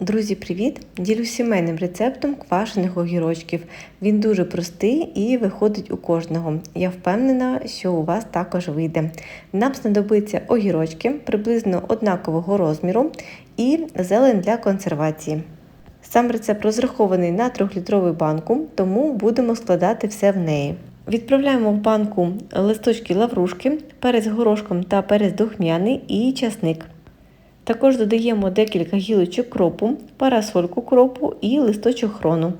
Друзі, привіт! Ділюсь сімейним рецептом квашених огірочків. Він дуже простий і виходить у кожного. Я впевнена, що у вас також вийде. Нам знадобиться огірочки приблизно однакового розміру і зелень для консервації. Сам рецепт розрахований на 3-літрову банку, тому будемо складати все в неї. Відправляємо в банку листочки лаврушки, перець горошком та перець духмяний і часник. Також додаємо декілька гілочок кропу, парасольку кропу і листочок хрону.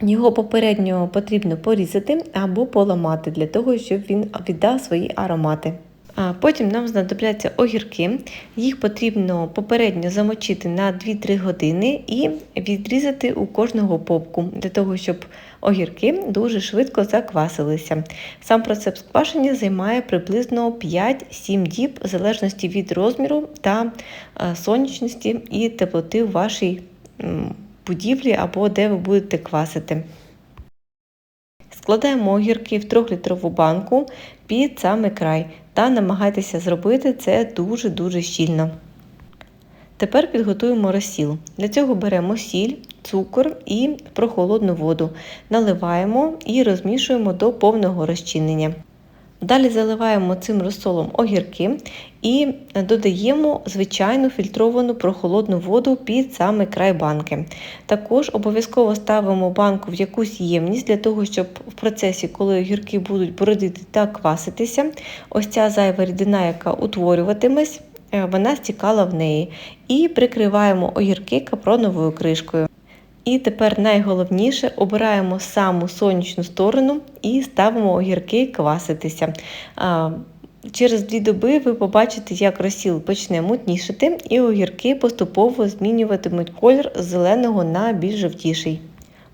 Його попередньо потрібно порізати або поламати для того, щоб він віддав свої аромати. Потім нам знадобляться огірки. Їх потрібно попередньо замочити на 2-3 години і відрізати у кожного попку, для того, щоб огірки дуже швидко заквасилися. Сам процес квашення займає приблизно 5-7 діб, в залежності від розміру та сонячності і теплоти в вашій будівлі або де ви будете квасити. Складаємо огірки в 3-літрову банку під самий край та намагайтеся зробити це дуже-дуже щільно. Тепер підготуємо розсіл. Для цього беремо сіль, цукор і прохолодну воду, наливаємо і розмішуємо до повного розчинення. Далі заливаємо цим розсолом огірки і додаємо звичайну фільтровану прохолодну воду під самий край банки. Також обов'язково ставимо банку в якусь ємність для того, щоб в процесі, коли огірки будуть бродити та кваситися, ось ця зайва рідина, яка утворюватиметься, вона стікала в неї. І прикриваємо огірки капроновою кришкою. І тепер найголовніше обираємо саму сонячну сторону і ставимо огірки кваситися. Через дві доби ви побачите, як розсіл почне мутнішити, і огірки поступово змінюватимуть колір з зеленого на більш жовтіший.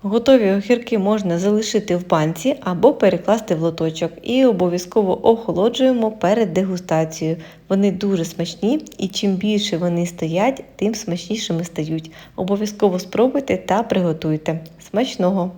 Готові огірки можна залишити в банці або перекласти в лоточок і обов'язково охолоджуємо перед дегустацією. Вони дуже смачні і чим більше вони стоять, тим смачнішими стають. Обов'язково спробуйте та приготуйте. Смачного!